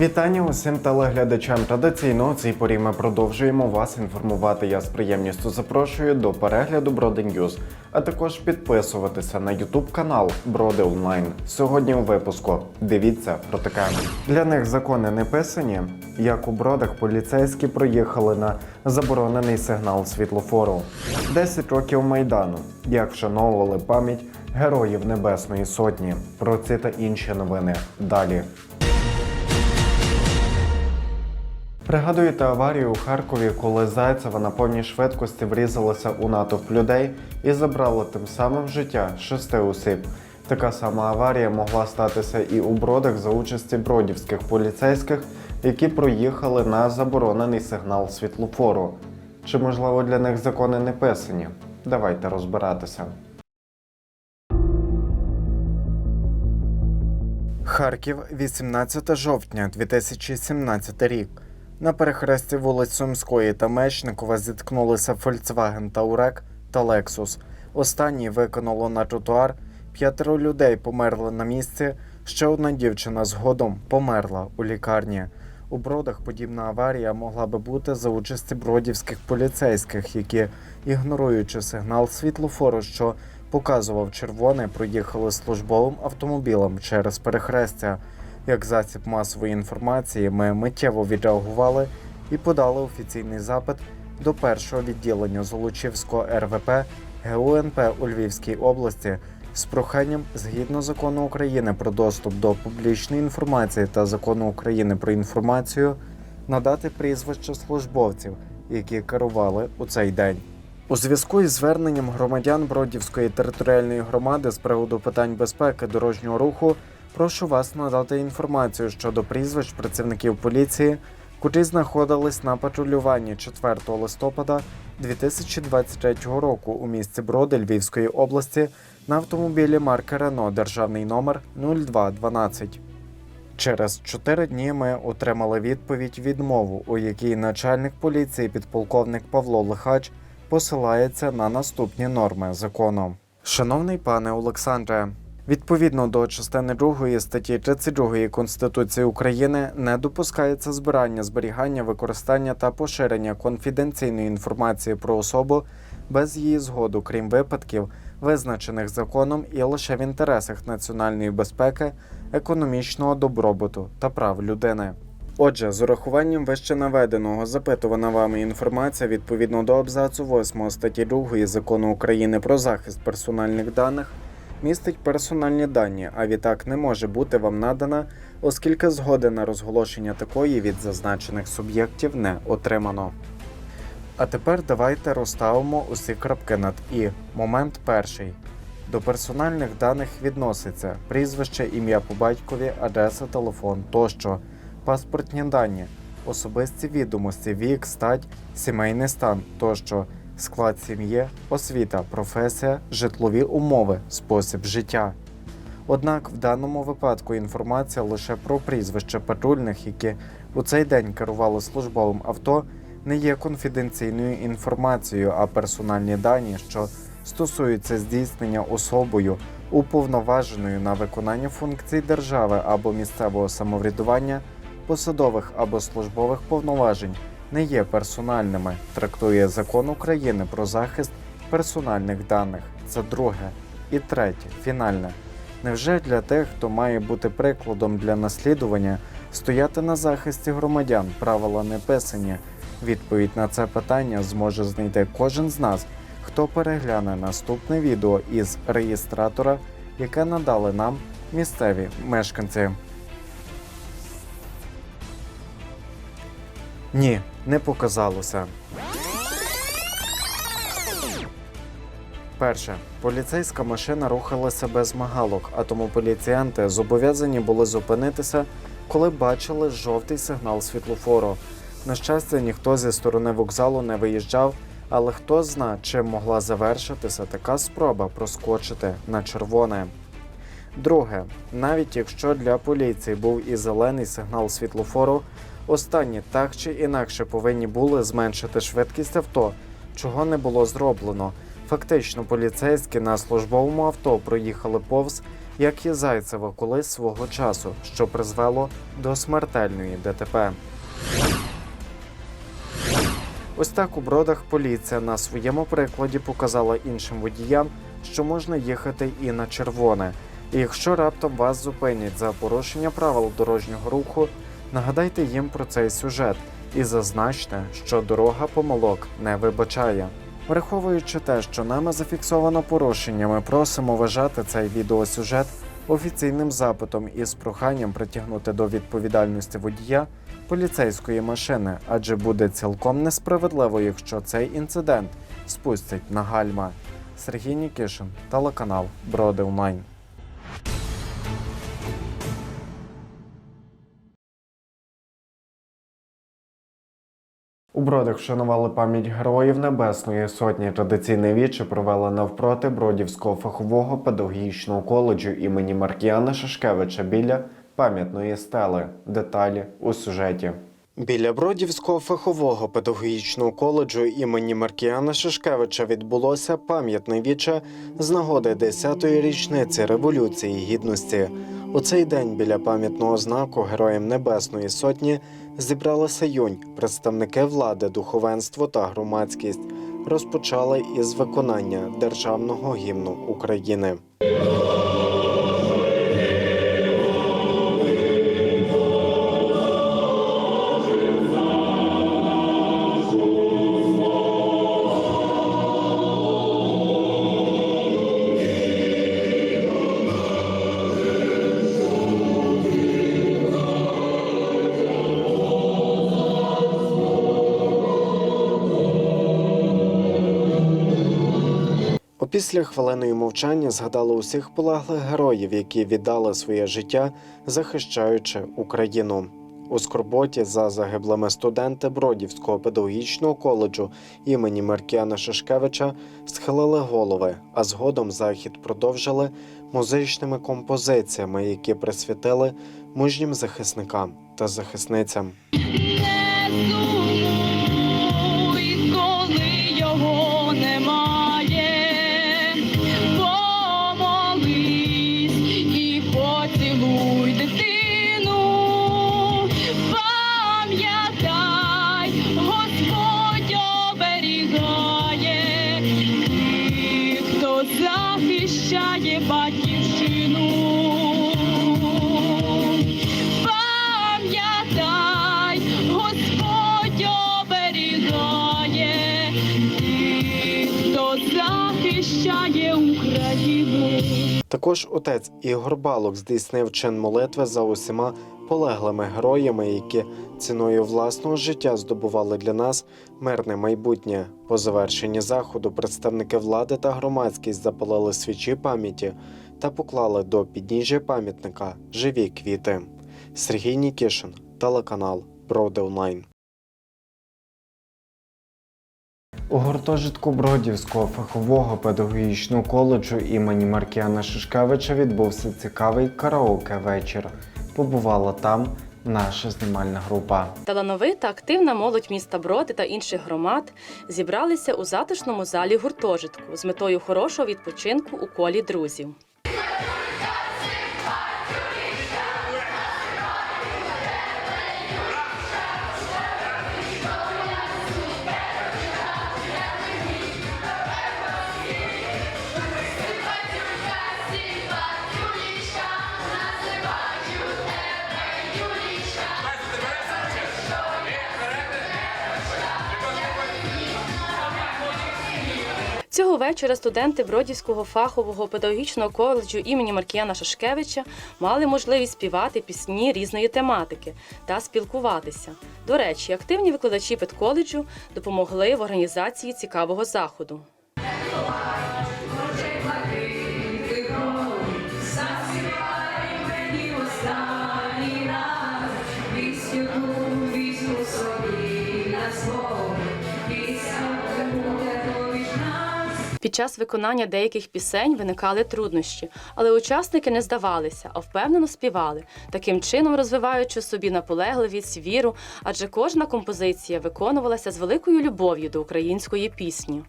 Вітання усім телеглядачам. Традиційно у цій порі ми продовжуємо вас інформувати. Я з приємністю запрошую до перегляду Броди Ньюз, а також підписуватися на Ютуб канал Броди Онлайн. Сьогодні у випуску дивіться про таке. Для них закони не писані. Як у бродах поліцейські проїхали на заборонений сигнал світлофору. 10 років майдану. Як вшановували пам'ять героїв Небесної Сотні. Про ці та інші новини далі. Пригадуєте аварію у Харкові, коли Зайцева на повній швидкості врізалася у натовп людей і забрала тим самим життя шести осіб. Така сама аварія могла статися і у бродах за участі бродівських поліцейських, які проїхали на заборонений сигнал світлофору. Чи можливо для них закони не писані? Давайте розбиратися. Харків, 18 жовтня 2017 рік. На перехресті вулиць Сумської та Мечникова зіткнулися Volkswagen Touareg та Lexus. Останній виконало на тротуар. П'ятеро людей померли на місці. Ще одна дівчина згодом померла у лікарні. У бродах подібна аварія могла би бути за участі бродівських поліцейських, які, ігноруючи сигнал світлофору, що показував червоне, проїхали службовим автомобілем через перехрестя. Як засіб масової інформації, ми миттєво відреагували і подали офіційний запит до першого відділення Золочівського РВП ГУНП у Львівській області з проханням згідно закону України про доступ до публічної інформації та закону України про інформацію надати прізвища службовців, які керували у цей день. У зв'язку із зверненням громадян Бродівської територіальної громади з приводу питань безпеки дорожнього руху прошу вас надати інформацію щодо прізвищ працівників поліції, котрі знаходились на патрулюванні 4 листопада 2023 року у місті Броди Львівської області на автомобілі марки Рено державний номер 0212. Через чотири дні ми отримали відповідь відмову, у якій начальник поліції підполковник Павло Лихач посилається на наступні норми закону. Шановний пане Олександре, відповідно до частини 2 статті 32 Конституції України не допускається збирання, зберігання, використання та поширення конфіденційної інформації про особу без її згоду, крім випадків, визначених законом і лише в інтересах національної безпеки, економічного добробуту та прав людини. Отже, з урахуванням вище наведеного запитувана вами інформація відповідно до абзацу 8 статті 2 закону України про захист персональних даних містить персональні дані, а відтак не може бути вам надана, оскільки згоди на розголошення такої від зазначених суб'єктів не отримано. А тепер давайте розставимо усі крапки над і. Момент перший. До персональних даних відноситься прізвище, ім'я по батькові, адреса, телефон тощо, паспортні дані, особисті відомості, вік, стать, сімейний стан тощо, склад сім'ї, освіта, професія, житлові умови, спосіб життя. Однак в даному випадку інформація лише про прізвище патрульних, які у цей день керували службовим авто, не є конфіденційною інформацією, а персональні дані, що стосуються здійснення особою, уповноваженою на виконання функцій держави або місцевого самоврядування, посадових або службових повноважень, не є персональними, трактує закон України про захист персональних даних. Це друге. І третє, фінальне. Невже для тих, хто має бути прикладом для наслідування, стояти на захисті громадян правила не писані? Відповідь на це питання зможе знайти кожен з нас, хто перегляне наступне відео із реєстратора, яке надали нам місцеві мешканці. Ні, не показалося. Перше, поліцейська машина рухалася без магалок, а тому поліціянти зобов'язані були зупинитися, коли бачили жовтий сигнал світлофору. На щастя, ніхто зі сторони вокзалу не виїжджав, Але хто зна, чим могла завершитися така спроба проскочити на червоне. Друге, навіть якщо для поліції був і зелений сигнал світлофору, останні так чи інакше повинні були зменшити швидкість авто, чого не було зроблено. Фактично, поліцейські на службовому авто проїхали повз, як і Зайцева колись свого часу, що призвело до смертельної ДТП. Ось так у бродах поліція на своєму прикладі показала іншим водіям, що можна їхати і на червоне. І якщо раптом вас зупинять за порушення правил дорожнього руху, нагадайте їм про цей сюжет і зазначте, що дорога помилок не вибачає. Враховуючи те, що нами зафіксовано порушення, ми просимо вважати цей відеосюжет офіційним запитом із проханням притягнути до відповідальності водія поліцейської машини, адже буде цілком несправедливо, якщо цей інцидент спустять на гальма. Сергій Нікішин, телеканал Броди Онлайн. У Бродах вшанували пам'ять героїв Небесної Сотні. Традиційне віче провели навпроти Бродівського фахового педагогічного коледжу імені Маркіяна Шашкевича біля пам'ятної стели. Деталі у сюжеті. Біля Бродівського фахового педагогічного коледжу імені Маркіяна Шашкевича відбулося пам'ятне віче з нагоди 10-ї річниці Революції Гідності. У цей день біля пам'ятного знаку Героям Небесної Сотні зібралися йонь, представники влади, духовенство та громадськість. Розпочали із виконання державного гімну України. Опісля хвилиної мовчання згадали усіх полеглих героїв, які віддали своє життя, захищаючи Україну. У скорботі за загиблими студенти Бродівського педагогічного коледжу імені Маркіяна Шашкевича схилили голови, а згодом захід продовжили музичними композиціями, які присвятили мужнім захисникам та захисницям. Також отець Ігор Балок здійснив чин молитви за усіма полеглими героями, які ціною власного життя здобували для нас мирне майбутнє. По завершенні заходу представники влади та громадськість запалили свічі пам'яті та поклали до підніжжя пам'ятника живі квіти. Сергій Нікішин, телеканал Броди Онлайн. У гуртожитку Бродівського фахового педагогічного коледжу імені Маркіана Шишкевича відбувся цікавий караоке вечір. Побувала там наша знімальна група. Талановита, активна молодь міста Броди та інших громад зібралися у затишному залі гуртожитку з метою хорошого відпочинку у колі друзів. Цього вечора студенти Бродівського фахового педагогічного коледжу імені Маркіяна Шашкевича мали можливість співати пісні різної тематики та спілкуватися. До речі, активні викладачі педколеджу допомогли в організації цікавого заходу. Під час виконання деяких пісень виникали труднощі, але учасники не здавалися, а впевнено співали, таким чином розвиваючи собі наполегливість, віру, адже кожна композиція виконувалася з великою любов'ю до української пісні.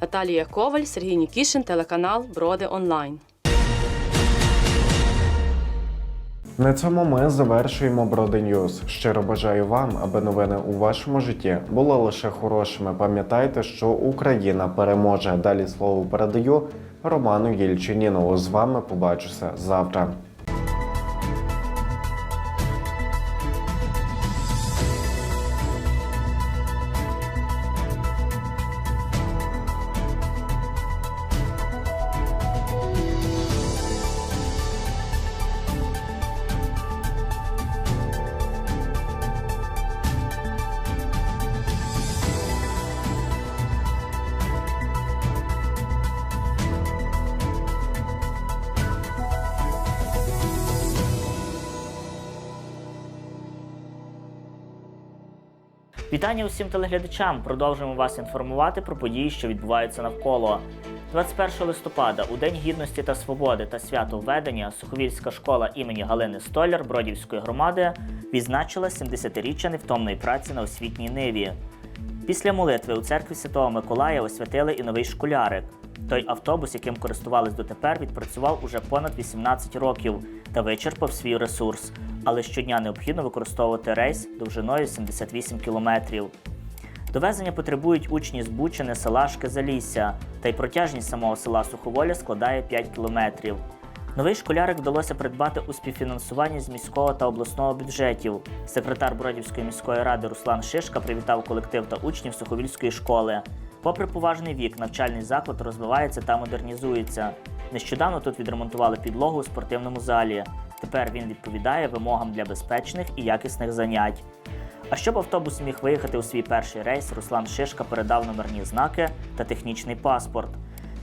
Наталія Коваль, Сергій Нікішин, телеканал Броди Онлайн. На цьому ми завершуємо Броди Ньюз. Щиро бажаю вам, аби новини у вашому житті були лише хорошими. Пам'ятайте, що Україна переможе. Далі слово передаю Роману Єльчинінову. З вами побачуся завтра. Вітання усім телеглядачам. Продовжуємо вас інформувати про події, що відбуваються навколо. 21 листопада, у День гідності та свободи та свято введення, Суховільська школа імені Галини Столяр Бродівської громади відзначила 70-річчя невтомної праці на освітній ниві. Після молитви у церкві Святого Миколая освятили і новий школярик. Той автобус, яким користувались дотепер, відпрацював уже понад 18 років та вичерпав свій ресурс, але щодня необхідно використовувати рейс довжиною 78 кілометрів. Довезення потребують учні з Бучини, села Шкизалісся, та й протяжність самого села Суховоля складає 5 кілометрів. Новий школярик вдалося придбати у співфінансуванні з міського та обласного бюджетів. Секретар Бродівської міської ради Руслан Шишка привітав колектив та учнів Суховільської школи. Попри поважний вік, навчальний заклад розвивається та модернізується. Нещодавно тут відремонтували підлогу у спортивному залі. Тепер він відповідає вимогам для безпечних і якісних занять. А щоб автобус міг виїхати у свій перший рейс, Руслан Шишка передав номерні знаки та технічний паспорт.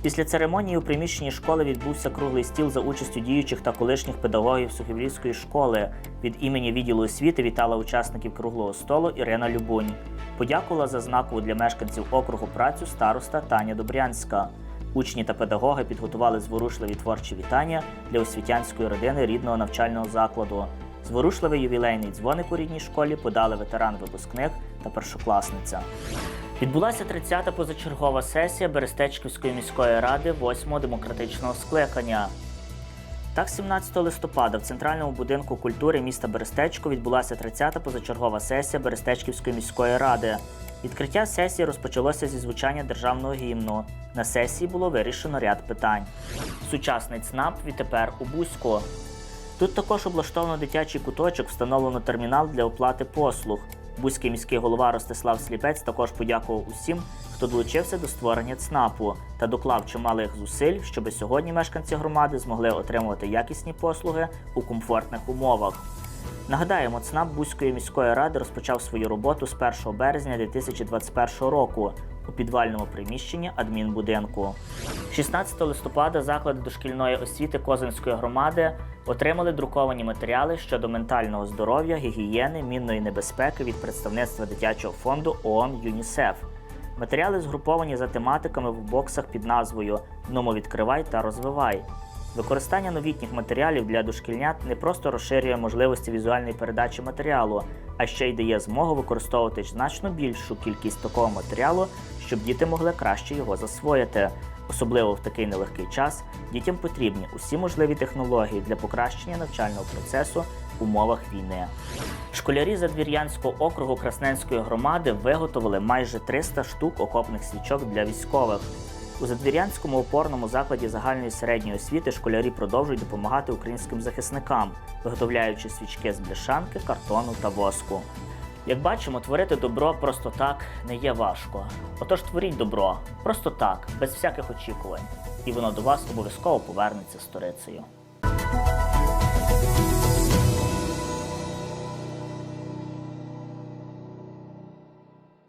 Після церемонії у приміщенні школи відбувся круглий стіл за участю діючих та колишніх педагогів Сухівлівської школи. Від імені відділу освіти вітала учасників круглого столу Ірина Любунь. Подякувала за знакову для мешканців округу працю староста Таня Добрянська. Учні та педагоги підготували зворушливі творчі вітання для освітянської родини рідного навчального закладу. Зворушливий ювілейний дзвоник у рідній школі подали ветеран-випускник та першокласниця. Відбулася 30-та позачергова сесія Берестечківської міської ради 8-го демократичного скликання. Так, 17 листопада в центральному будинку культури міста Берестечко відбулася 30-та позачергова сесія Берестечківської міської ради. Відкриття сесії розпочалося зі звучання державного гімну. На сесії було вирішено ряд питань. Сучасний ЦНАП відтепер у Бузьку. Тут також облаштовано дитячий куточок, встановлено термінал для оплати послуг. Бузький міський голова Ростислав Сліпець також подякував усім, хто долучився до створення ЦНАПу та доклав чималих зусиль, щоб сьогодні мешканці громади змогли отримувати якісні послуги у комфортних умовах. Нагадаємо, ЦНАП Бузької міської ради розпочав свою роботу з 1 березня 2021 року у підвальному приміщенні адмінбудинку. 16 листопада заклади дошкільної освіти Козинської громади отримали друковані матеріали щодо ментального здоров'я, гігієни, мінної небезпеки від представництва дитячого фонду ООН ЮНІСЕФ. Матеріали згруповані за тематиками в боксах під назвою «Нумо відкривай та розвивай. Використання новітніх матеріалів для дошкільнят не просто розширює можливості візуальної передачі матеріалу, а ще й дає змогу використовувати значно більшу кількість такого матеріалу, щоб діти могли краще його засвоїти. Особливо в такий нелегкий час дітям потрібні усі можливі технології для покращення навчального процесу в умовах війни. Школярі Задвір'янського округу Красненської громади виготовили майже 300 штук окопних свічок для військових. У Задвір'янському опорному закладі загальної середньої освіти школярі продовжують допомагати українським захисникам, виготовляючи свічки з бляшанки, картону та воску. Як бачимо, творити добро просто так не є важко. Отож творіть добро просто так, без всяких очікувань, і воно до вас обов'язково повернеться сторицею.